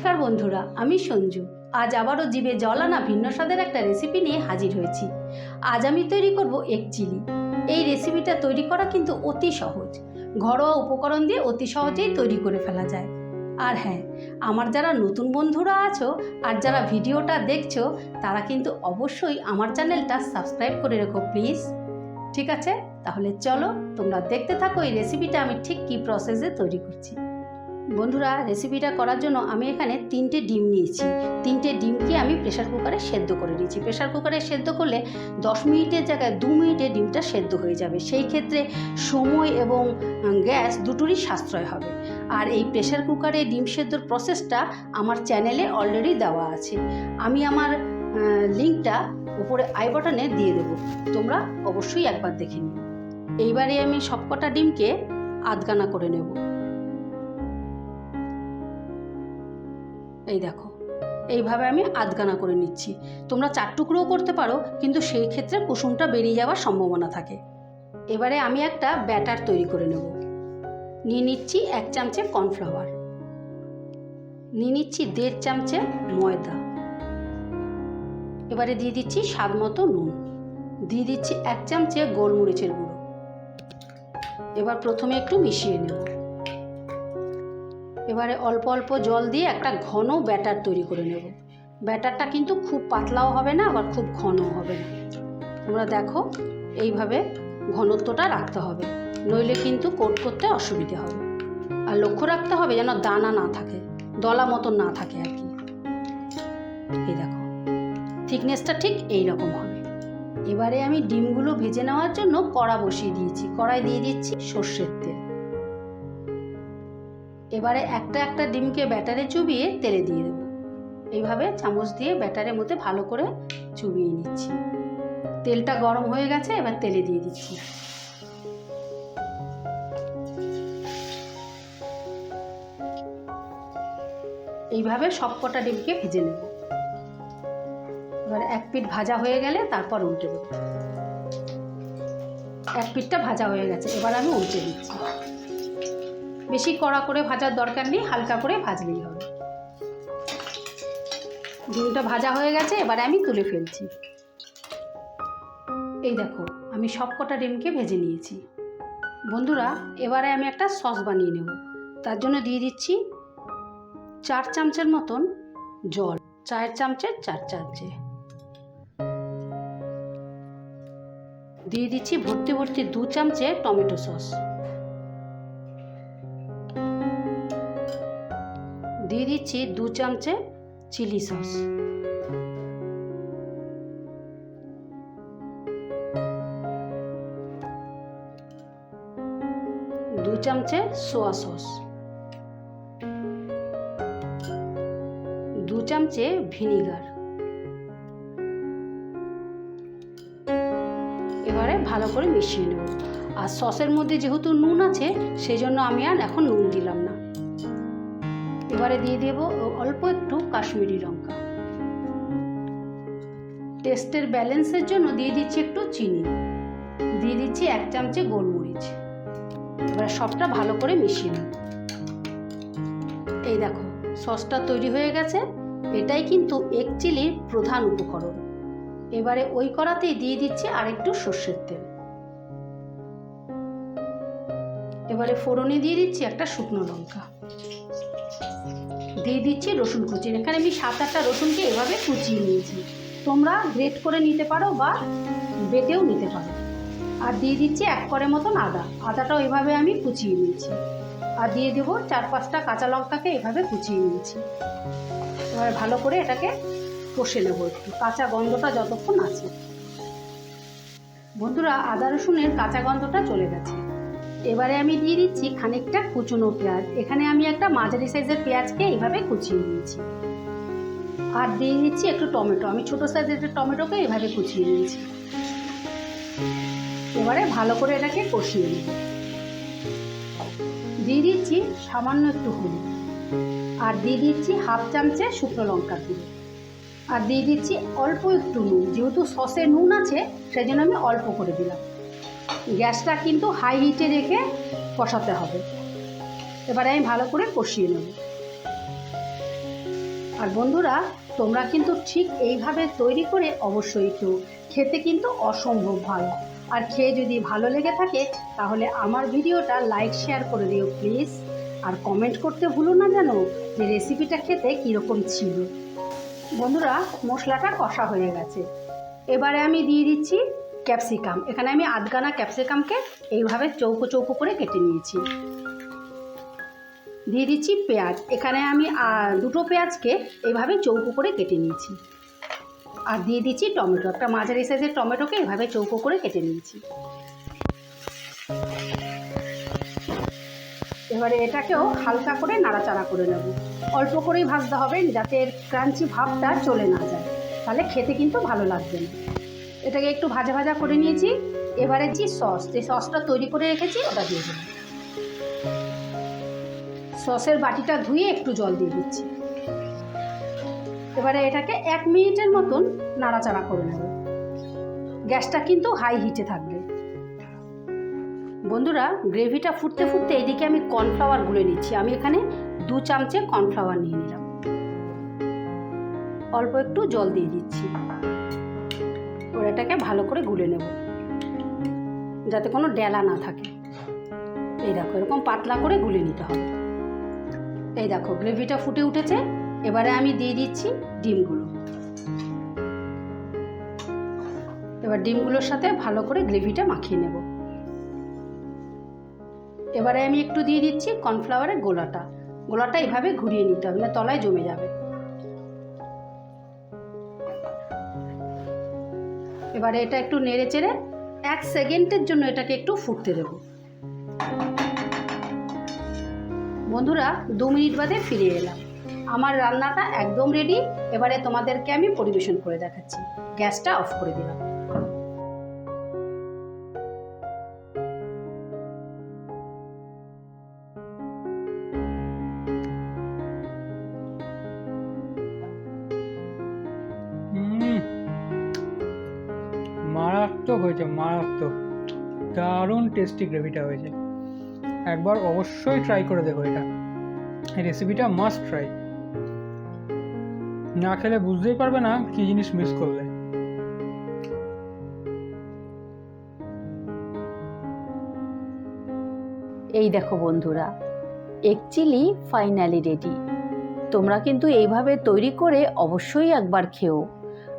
নমস্কার বন্ধুরা, আমি সঞ্জু। আজ আবারও জিভে জল আনা ভিন্ন স্বাদের একটা রেসিপি নিয়ে হাজির হয়েছি। আজ আমি তৈরি করব এক চিলি। এই রেসিপিটা তৈরি করা কিন্তু অতি সহজ। ঘরোয়া উপকরণ দিয়ে অতি সহজেই তৈরি করে ফেলা যায়। আর হ্যাঁ আমার যারা নতুন বন্ধুরা আছো আর যারা ভিডিওটা দেখছ, তারা কিন্তু অবশ্যই আমার চ্যানেলটা সাবস্ক্রাইব করে রেখো প্লিজ ঠিক আছে? তাহলে চলো, তোমরা দেখতে থাকো এই রেসিপিটা আমি ঠিক কী প্রসেসে তৈরি করছি। বন্ধুরা রেসিপিটা করার জন্য আমি এখানে তিনটে ডিম নিয়েছি। তিনটে ডিমকে আমি প্রেশার কুকারে সেদ্ধ করে নিয়েছি। প্রেশার কুকারে সেদ্ধ করলে দশ মিনিটের জায়গায় দু মিনিটে ডিমটা সেদ্ধ হয়ে যাবে। সেই ক্ষেত্রে সময় এবং গ্যাস দুটোরই সাশ্রয় হবে। আর এই প্রেশার কুকারে ডিম সেদ্ধর প্রসেসটা আমার চ্যানেলে অলরেডি দেওয়া আছে। আমি আমার লিঙ্কটা উপরে আই বাটনে দিয়ে দেবো। তোমরা অবশ্যই একবার দেখে নিও। এইবারে আমি সবকটা ডিমকে আধগানা করে নেব। এই দেখো, এইভাবে আমি আধগানা করে নিচ্ছি। তোমরা চার টুকরোও করতে পারো, কিন্তু সেই ক্ষেত্রে কুসুমটা বেরিয়ে যাওয়ার সম্ভাবনা থাকে। এবারে আমি একটা ব্যাটার তৈরি করে নেব। নিয়ে নিচ্ছি এক চামচে কর্নফ্লাওয়ার। নিয়ে নিচ্ছি দেড় চামচে ময়দা। এবারে দিয়ে দিচ্ছি স্বাদ মতো নুন। দিয়ে দিচ্ছি এক চামচে গোলমরিচের গুঁড়ো। এবার প্রথমে একটু মিশিয়ে নেব। এবারে অল্প অল্প জল দিয়ে একটা ঘন ব্যাটার তৈরি করে নেব। ব্যাটারটা কিন্তু খুব পাতলাও হবে না, আবার খুব ঘনও হবে না। তোমরা দেখো, এইভাবে ঘনত্বটা রাখতে হবে, নইলে কিন্তু কোট করতে অসুবিধে হবে। আর লক্ষ্য রাখতে হবে যেন দানা না থাকে, দলা মতন না থাকে আর কি। এই দেখো, থিকনেসটা ঠিক এই রকম হবে। এবারে আমি ডিমগুলো ভেজে নেওয়ার জন্য কড়া বসিয়ে দিয়েছি। কড়াই দিয়ে দিচ্ছি সর্ষের তেল। এবারে একটা একটা ডিমকে ব্যাটারে চুবিয়ে তেলে দিয়ে দেবো। এইভাবে চামচ দিয়ে ব্যাটারের মধ্যে ভালো করে চুবিয়ে নিচ্ছি। তেলটা গরম হয়ে গেছে, এবার তেলে দিয়ে দিচ্ছি। এইভাবে সব কটা ডিমকে ভেজে নেব। এবার এক পিঠ ভাজা হয়ে গেলে তারপর উল্টে দেবো। এক পিঠটা ভাজা হয়ে গেছে, এবার আমি উল্টে দিচ্ছি। বেশি কড়া করে ভাজার দরকার নেই, হালকা করে ভাজলেই হবে। ডিমটা ভাজা হয়ে গেছে, এবারে আমি তুলে ফেলছি। এই দেখো, আমি সব কটা ডিমকে ভেজে নিয়েছি। বন্ধুরা, এবারে আমি একটা সস বানিয়ে নেব। তার জন্য দিয়ে দিচ্ছি চার চামচের মতন জল, চায়ের চামচের চার চামচে। দিয়ে দিচ্ছি ভর্তি ভর্তি দু চামচে টমেটো সস। দিয়ে দিচ্ছি দু চামচে চিলি সস। দু চামচে সোয়া সস। দু চামচে ভিনিগার। এবারে ভালো করে মিশিয়ে নেব। আর সসের মধ্যে যেহেতু নুন আছে সেই জন্য আমি আর এখন নুন দিলাম না। এবারে দিয়ে দেব অল্প একটু কাশ্মীরি লঙ্কা। টেস্টের ব্যালেন্সের জন্য দিয়ে দিচ্ছি একটু চিনি। দিয়ে দিচ্ছি এক চামচে গোলমরিচ। এবার সবটা ভালো করে মিশিয়ে নেব। এই দেখো, সসটা তৈরি হয়ে গেছে। এটাই কিন্তু এক চিলির প্রধান উপকরণ। এবারে ওই কড়াতেই দিয়ে দিচ্ছি আরেকটু সর্ষের তেল। এবারে ফোড়নে দিয়ে দিচ্ছি একটা শুকনো লঙ্কা। দিয়ে দিচ্ছি রসুন কুচি। এখানে আমি সাত আটটা রসুনকে এভাবে কুচিয়ে নিয়েছি। তোমরা গ্রেট করে নিতে পারো বা বেটেও নিতে পারো। আর দিয়ে দিচ্ছি এক করে মতন আদা। আদাটাও এভাবে আমি কুচিয়ে নিয়েছি। আর দিয়ে দেবো চার পাঁচটা কাঁচা লঙ্কাকে এভাবে কুচিয়ে নিয়েছি। এবার ভালো করে এটাকে কষে নেব একটু। কাঁচা গন্ধটা যতক্ষণ আছে। বন্ধুরা, আদা রসুনের কাঁচা গন্ধটা চলে গেছে। এবারে আমি দিয়ে দিচ্ছি খানিকটা কুচনো পেঁয়াজ। এখানে আমি একটা মাঝারি সাইজের পেঁয়াজকে এইভাবে কুচিয়ে নিয়েছি। আর দিয়ে দিচ্ছি একটু টমেটো। আমি ছোটো সাইজের টমেটোকে এভাবে কুচিয়ে নিয়েছি। এবারে ভালো করে এটাকে কষিয়ে নিই দিয়ে দিচ্ছি সামান্য একটু হলুদ। আর দিয়ে দিচ্ছি হাফ চামচে শুকনো লঙ্কার গুঁড়ো। আর দিয়ে দিচ্ছি অল্প একটু নুন। যেহেতু সসে নুন আছে সেই জন্য আমি অল্প করে দিলাম। গ্যাসটা কিন্তু হাই হিটে রেখে কষাতে হবে। এবারে আমি ভালো করে কষিয়ে নেব। আর বন্ধুরা, তোমরা কিন্তু ঠিক এইভাবে তৈরি করে অবশ্যই খেও। খেতে কিন্তু অসম্ভব ভালো। আর খেয়ে যদি ভালো লেগে থাকে, তাহলে আমার ভিডিওটা লাইক শেয়ার করে দিও প্লিজ আর কমেন্ট করতে ভুলো না জানো যে রেসিপিটা খেতে কীরকম ছিল। বন্ধুরা, মশলাটা কষা হয়ে গেছে। এবারে আমি দিয়ে দিচ্ছি ক্যাপসিকাম। এখানে আমি আধগানা ক্যাপসিকামকে এইভাবে চৌকো চৌকো করে কেটে নিয়েছি। দিয়ে দিচ্ছি পেঁয়াজ। এখানে আমি দুটো পেঁয়াজকে এইভাবে চৌকো করে কেটে নিয়েছি। আর দিয়ে দিচ্ছি টমেটো। একটা মাঝারি সাইজের টমেটোকে এভাবে চৌকো করে কেটে নিয়েছি। এবারে এটাকেও হালকা করে নাড়াচাড়া করে নেব। অল্প করেই ভাজতে হবে যাতে ক্রাঞ্চি ভাবটা চলে না যায়। তাহলে খেতে কিন্তু ভালো লাগবে না। এটাকে একটু ভাজা ভাজা করে নিয়েছি। এবারে যে সস, যে সসটা তৈরি করে রেখেছি, ওটা দিয়ে দেবো। সসের বাটিটা ধুয়ে একটু জল দিয়ে দিচ্ছি। এবারে এটাকে এক মিনিটের মতন নাড়াচাড়া করে নেব। গ্যাসটা কিন্তু হাই হিটে থাকবে। বন্ধুরা, গ্রেভিটা ফুটতে ফুটতে এদিকে আমি কর্নফ্লাওয়ার গুলে নিচ্ছি। আমি এখানে দু চামচে কর্নফ্লাওয়ার নিয়ে নিলাম। অল্প একটু জল দিয়ে দিচ্ছি। এটাকে ভালো করে গুলে নেব। যাতে কোনো ডেলা না থাকে। এই দেখো, এরকম পাতলা করে গুলে নিতে হবে। এই দেখো, গ্রেভিটা ফুটে উঠেছে। এবারে আমি দিয়ে দিচ্ছি ডিমগুলো। এবার ডিমগুলোর সাথে ভালো করে গ্রেভিটা মাখিয়ে নেব। এবারে আমি একটু দিয়ে দিচ্ছি কর্নফ্লাওয়ারের গোলাটা। গোলাটা এভাবে ঘুরিয়ে নিতে হবে, না তলায় জমে যাবে। এবারে এটা একটু নেড়ে চেড়ে এক সেকেন্ডের জন্য এটাকে একটু ফুটতে দেব। বন্ধুরা, দু মিনিট বাদে ফিরে এলাম। আমার রান্নাটা একদম রেডি এবারে তোমাদেরকে আমি পরিবেশন করে দেখাচ্ছি। গ্যাসটা অফ করে দিলাম। হয়েছে, মারাত্মক। দারুণ টেস্টি গ্রেভিটা হয়েছে। একবার অবশ্যই ট্রাই করে দেখো এটা। এই রেসিপিটা মাস্ট ট্রাই না খেলে বুঝতেই পারবে না কি জিনিস মিস করলে। এই দেখো বন্ধুরা এগ চিলি ফাইনালি রেডি তোমরা কিন্তু এইভাবে তৈরি করে অবশ্যই একবার খেও।